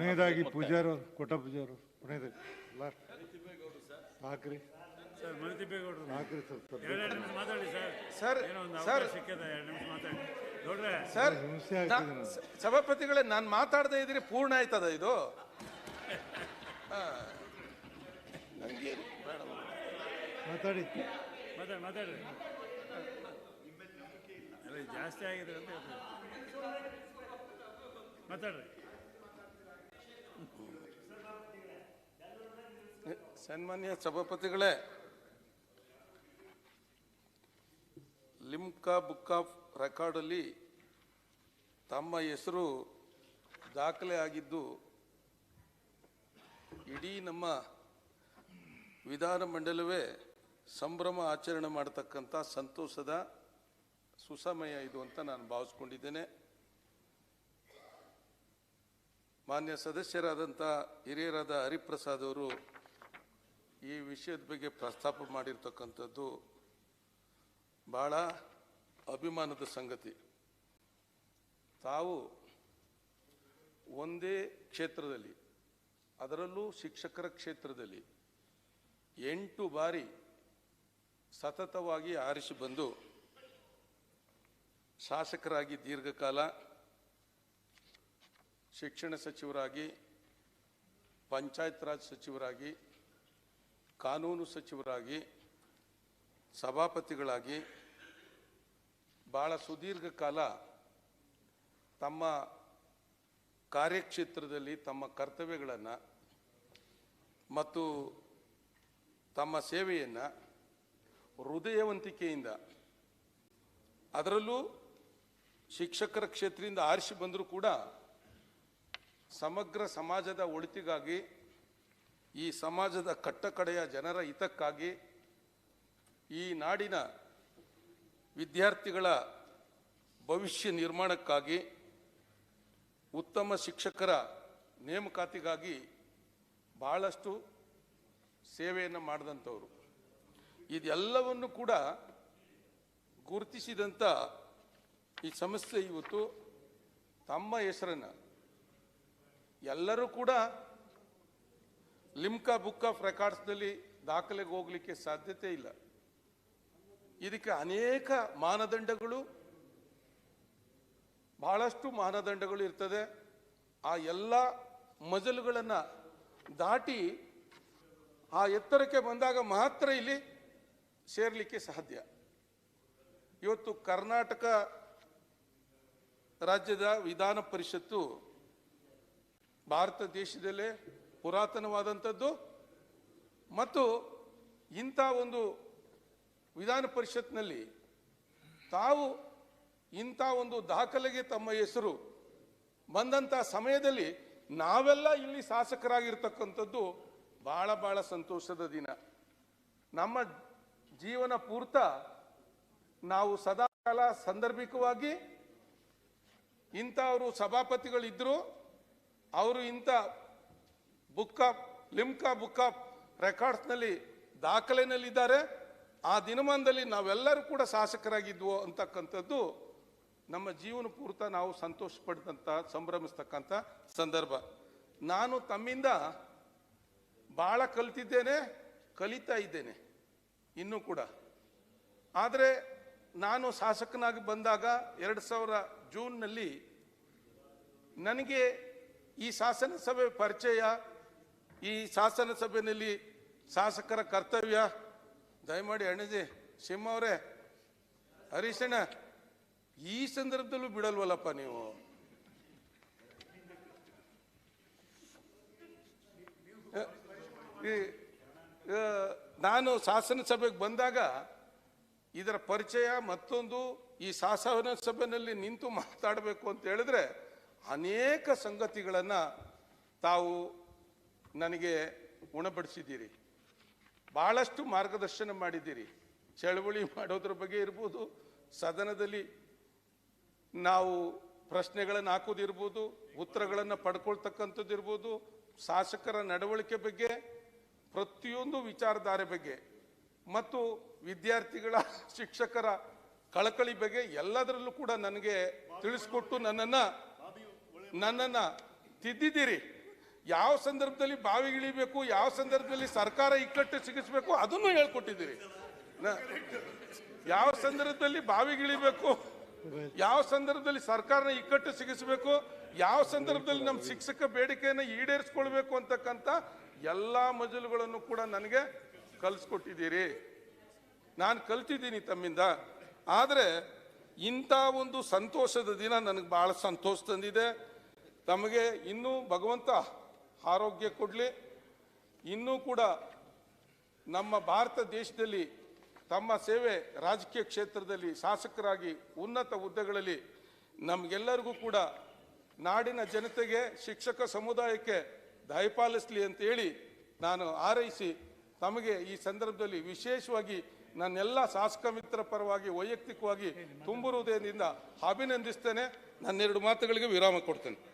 ಕೊನೆಯದಾಗಿ ಪೂಜಾರು ಕೊಟ್ಟ ಪೂಜಾರು ಕೊನೆಯದಾಗಿ ಲಾಸ್ಟ್ ಹಾಕ್ರಿ ಹಾಕ್ರಿ ಸರ್ ಸರ್. ಏನೋ ಒಂದು ಸರ್. ಸಭಾಪತಿಗಳೇ ನಾನು ಮಾತಾಡದೇ ಇದ್ರೆ ಪೂರ್ಣ ಆಯ್ತದ ಇದು. ಮಾತಾಡಿ. ಮಾತಾಡಿ ಜಾಸ್ತಿ ಆಗಿದೆ ಅಂತ ಮಾತಾಡ್ರಿ. ಸನ್ಮಾನ್ಯ ಸಭಾಪತಿಗಳೇ, ಲಿಮ್ಕಾ ಬುಕ್ ಆಫ್ ರೆಕಾರ್ಡಲ್ಲಿ ತಮ್ಮ ಹೆಸರು ದಾಖಲೆ ಆಗಿದ್ದು, ಇಡೀ ನಮ್ಮ ವಿಧಾನಮಂಡಲವೇ ಸಂಭ್ರಮ ಆಚರಣೆ ಮಾಡತಕ್ಕಂಥ ಸಂತೋಷದ ಸುಸಮಯ ಇದು ಅಂತ ನಾನು ಭಾವಿಸ್ಕೊಂಡಿದ್ದೇನೆ. ಮಾನ್ಯ ಸದಸ್ಯರಾದಂಥ ಹಿರಿಯರಾದ ಹರಿಪ್ರಸಾದ್ ಅವರು ಈ ವಿಷಯದ ಬಗ್ಗೆ ಪ್ರಸ್ತಾಪ ಮಾಡಿರ್ತಕ್ಕಂಥದ್ದು ಬಹಳ ಅಭಿಮಾನದ ಸಂಗತಿ. ತಾವು ಒಂದೇ ಕ್ಷೇತ್ರದಲ್ಲಿ, ಅದರಲ್ಲೂ ಶಿಕ್ಷಕರ ಕ್ಷೇತ್ರದಲ್ಲಿ ಎಂಟು ಬಾರಿ ಸತತವಾಗಿ ಆರಿಸಿ ಬಂದು ಶಾಸಕರಾಗಿ ದೀರ್ಘಕಾಲ ಶಿಕ್ಷಣ ಸಚಿವರಾಗಿ ಪಂಚಾಯತ್ ರಾಜ್ ಸಚಿವರಾಗಿ, ಕಾನೂನು ಸಚಿವರಾಗಿ, ಸಭಾಪತಿಗಳಾಗಿ ಭಾಳ ಸುದೀರ್ಘ ಕಾಲ ತಮ್ಮ ಕಾರ್ಯಕ್ಷೇತ್ರದಲ್ಲಿ ತಮ್ಮ ಕರ್ತವ್ಯಗಳನ್ನು ಮತ್ತು ತಮ್ಮ ಸೇವೆಯನ್ನು ಹೃದಯವಂತಿಕೆಯಿಂದ, ಅದರಲ್ಲೂ ಶಿಕ್ಷಕರ ಕ್ಷೇತ್ರದಿಂದ ಆರಿಸಿ ಬಂದರೂ ಕೂಡ ಸಮಗ್ರ ಸಮಾಜದ ಒಳಿತಿಗಾಗಿ, ಈ ಸಮಾಜದ ಕಟ್ಟಕಡೆಯ ಜನರ ಹಿತಕ್ಕಾಗಿ ಈ ನಾಡಿನ ವಿದ್ಯಾರ್ಥಿಗಳ ಭವಿಷ್ಯ ನಿರ್ಮಾಣಕ್ಕಾಗಿ ಉತ್ತಮ ಶಿಕ್ಷಕರ ನೇಮಕಾತಿಗಾಗಿ ಬಹಳಷ್ಟು ಸೇವೆಯನ್ನು ಮಾಡಿದಂಥವ್ರು. ಇದೆಲ್ಲವನ್ನು ಕೂಡ ಗುರುತಿಸಿದಂಥ ಈ ಸಂಸ್ಥೆ ಇವತ್ತು ತಮ್ಮ ಹೆಸರನ್ನು ಎಲ್ಲರೂ ಕೂಡ ಲಿಮ್ಕಾ ಬುಕ್ ಆಫ್ ರೆಕಾರ್ಡ್ಸ್ನಲ್ಲಿ ದಾಖಲೆಗೆ ಹೋಗಲಿಕ್ಕೆ ಸಾಧ್ಯತೆ ಇಲ್ಲ. ಇದಕ್ಕೆ ಅನೇಕ ಮಾನದಂಡಗಳು, ಬಹಳಷ್ಟು ಮಾನದಂಡಗಳು ಇರ್ತದೆ. ಆ ಎಲ್ಲ ಮಜಲುಗಳನ್ನು ದಾಟಿ ಆ ಎತ್ತರಕ್ಕೆ ಬಂದಾಗ ಮಾತ್ರ ಇಲ್ಲಿ ಸೇರಲಿಕ್ಕೆ ಸಾಧ್ಯ. ಇವತ್ತು ಕರ್ನಾಟಕ ರಾಜ್ಯದ ವಿಧಾನ ಪರಿಷತ್ತು ಭಾರತ ದೇಶದಲ್ಲೇ ಪುರಾತನವಾದಂಥದ್ದು ಮತ್ತು ಇಂಥ ಒಂದು ವಿಧಾನ ಪರಿಷತ್ನಲ್ಲಿ ತಾವು ಇಂಥ ಒಂದು ದಾಖಲೆಗೆ ತಮ್ಮ ಹೆಸರು ಬಂದಂಥ ಸಮಯದಲ್ಲಿ ನಾವೆಲ್ಲ ಇಲ್ಲಿ ಶಾಸಕರಾಗಿರ್ತಕ್ಕಂಥದ್ದು ಭಾಳ ಭಾಳ ಸಂತೋಷದ ದಿನ. ನಮ್ಮ ಜೀವನ ಪೂರ್ತ ನಾವು ಸದಾಕಾಲ ಸಂದರ್ಭಿಕವಾಗಿ ಇಂಥವರು ಸಭಾಪತಿಗಳಿದ್ದರು ಅವರು ಇಂಥ book of, Limca book of ರೆಕಾರ್ಡ್ಸ್ನಲ್ಲಿ ದಾಖಲೆನಲ್ಲಿದ್ದಾರೆ. ಆ ದಿನಮಾನದಲ್ಲಿ ನಾವೆಲ್ಲರೂ ಕೂಡ ಶಾಸಕರಾಗಿದ್ವು ಅಂತಕ್ಕಂಥದ್ದು ನಮ್ಮ ಜೀವನ ಪೂರ್ತ ನಾವು ಸಂತೋಷ ಪಡೆದಂಥ ಸಂಭ್ರಮಿಸ್ತಕ್ಕಂಥ ಸಂದರ್ಭ. ನಾನು ತಮ್ಮಿಂದ ಭಾಳ ಕಲಿತಿದ್ದೇನೆ, ಕಲಿತಾ ಇದ್ದೇನೆ ಇನ್ನೂ ಕೂಡ. ಆದರೆ ನಾನು ಶಾಸಕನಾಗಿ ಬಂದಾಗ ಎರಡು ಸಾವಿರ ಜೂನ್ನಲ್ಲಿ ನನಗೆ ಈ ಶಾಸನ ಸಭೆ ಪರಿಚಯ, ಈ ಶಾಸನ ಸಭೆಯಲ್ಲಿ ಶಾಸಕರ ಕರ್ತವ್ಯ. ದಯಮಾಡಿ ಅಣ್ಣಜಿ, ಸಿಂಹ ಅವರೇ, ಹರೀಶಣ್ಣ, ಈ ಸಂದರ್ಭದಲ್ಲೂ ಬಿಡಲ್ವಲ್ಲಪ್ಪ ನೀವು? ನಾನು ಶಾಸನ ಸಭೆಗೆ ಬಂದಾಗ ಇದರ ಪರಿಚಯ ಮತ್ತೊಂದು ಈ ಶಾಸನ ಸಭೆಯಲ್ಲಿ ನಿಂತು ಮಾತಾಡಬೇಕು ಅಂತ ಹೇಳಿದ್ರೆ ಅನೇಕ ಸಂಗತಿಗಳನ್ನು ತಾವು ನನಗೆ ಉಣಪಡಿಸಿದ್ದೀರಿ ಭಾಳಷ್ಟು ಮಾರ್ಗದರ್ಶನ ಮಾಡಿದ್ದೀರಿ. ಚಳವಳಿ ಮಾಡೋದ್ರ ಬಗ್ಗೆ ಇರ್ಬೋದು, ಸದನದಲ್ಲಿ ನಾವು ಪ್ರಶ್ನೆಗಳನ್ನು ಹಾಕೋದಿರ್ಬೋದು, ಉತ್ತರಗಳನ್ನು ಪಡ್ಕೊಳ್ತಕ್ಕಂಥದ್ದು ಇರ್ಬೋದು, ಶಾಸಕರ ನಡವಳಿಕೆ ಬಗ್ಗೆ, ಪ್ರತಿಯೊಂದು ವಿಚಾರಧಾರೆ ಬಗ್ಗೆ, ಮತ್ತು ವಿದ್ಯಾರ್ಥಿಗಳ, ಶಿಕ್ಷಕರ ಕಳಕಳಿ ಬಗ್ಗೆ ಎಲ್ಲದರಲ್ಲೂ ಕೂಡ ನನಗೆ ತಿಳಿಸ್ಕೊಟ್ಟು ನನ್ನನ್ನು ನನ್ನನ್ನು ತಿದ್ದಿದ್ದೀರಿ. ಯಾವ ಸಂದರ್ಭದಲ್ಲಿ ಬಾವಿಗಿಳಿಬೇಕು ಯಾವ ಸಂದರ್ಭದಲ್ಲಿ ಸರ್ಕಾರ ಇಕ್ಕಟ್ಟು ಸಿಗಿಸ್ಬೇಕು ಅದನ್ನು ಹೇಳ್ಕೊಟ್ಟಿದ್ದೀರಿ. ಯಾವ ಸಂದರ್ಭದಲ್ಲಿ ಬಾವಿಗಿಳಿಬೇಕು ಯಾವ ಸಂದರ್ಭದಲ್ಲಿ ಸರ್ಕಾರನ ಇಕ್ಕಟ್ಟು ಸಿಗಿಸ್ಬೇಕು, ಯಾವ ಸಂದರ್ಭದಲ್ಲಿ ನಮ್ಮ ಶಿಕ್ಷಕ ಬೇಡಿಕೆಯನ್ನು ಈಡೇರಿಸ್ಕೊಳ್ಬೇಕು ಅಂತಕ್ಕಂಥ ಎಲ್ಲ ಮಜಲುಗಳನ್ನು ಕೂಡ ನನಗೆ ಕಲಿಸ್ಕೊಟ್ಟಿದ್ದೀರಿ. ನಾನು ಕಲ್ತಿದ್ದೀನಿ ತಮ್ಮಿಂದ. ಆದರೆ ಇಂಥ ಒಂದು ಸಂತೋಷದ ದಿನ ನನಗೆ ಭಾಳ ಸಂತೋಷ ತಂದಿದೆ. ತಮಗೆ ಇನ್ನೂ ಭಗವಂತ ಆರೋಗ್ಯ ಕೊಡಲಿ. ಇನ್ನೂ ಕೂಡ ನಮ್ಮ ಭಾರತ ದೇಶದಲ್ಲಿ ತಮ್ಮ ಸೇವೆ ರಾಜಕೀಯ ಕ್ಷೇತ್ರದಲ್ಲಿ ಶಾಸಕರಾಗಿ ಉನ್ನತ ಹುದ್ದೆಗಳಲ್ಲಿ ನಮಗೆಲ್ಲರಿಗೂ ಕೂಡ ನಾಡಿನ ಜನತೆಗೆ, ಶಿಕ್ಷಕ ಸಮುದಾಯಕ್ಕೆ ದಯಪಾಲಿಸಲಿ ಅಂತ ಹೇಳಿ ನಾನು ಹಾರೈಸಿ ತಮಗೆ ಈ ಸಂದರ್ಭದಲ್ಲಿ ವಿಶೇಷವಾಗಿ ನನ್ನೆಲ್ಲ ಶಾಸಕ ಮಿತ್ರ ಪರವಾಗಿ, ವೈಯಕ್ತಿಕವಾಗಿ ತುಂಬು ಹೃದಯದಿಂದ ಅಭಿನಂದಿಸ್ತೇನೆ. ನನ್ನೆರಡು ಮಾತುಗಳಿಗೆ ವಿರಾಮ ಕೊಡ್ತೇನೆ.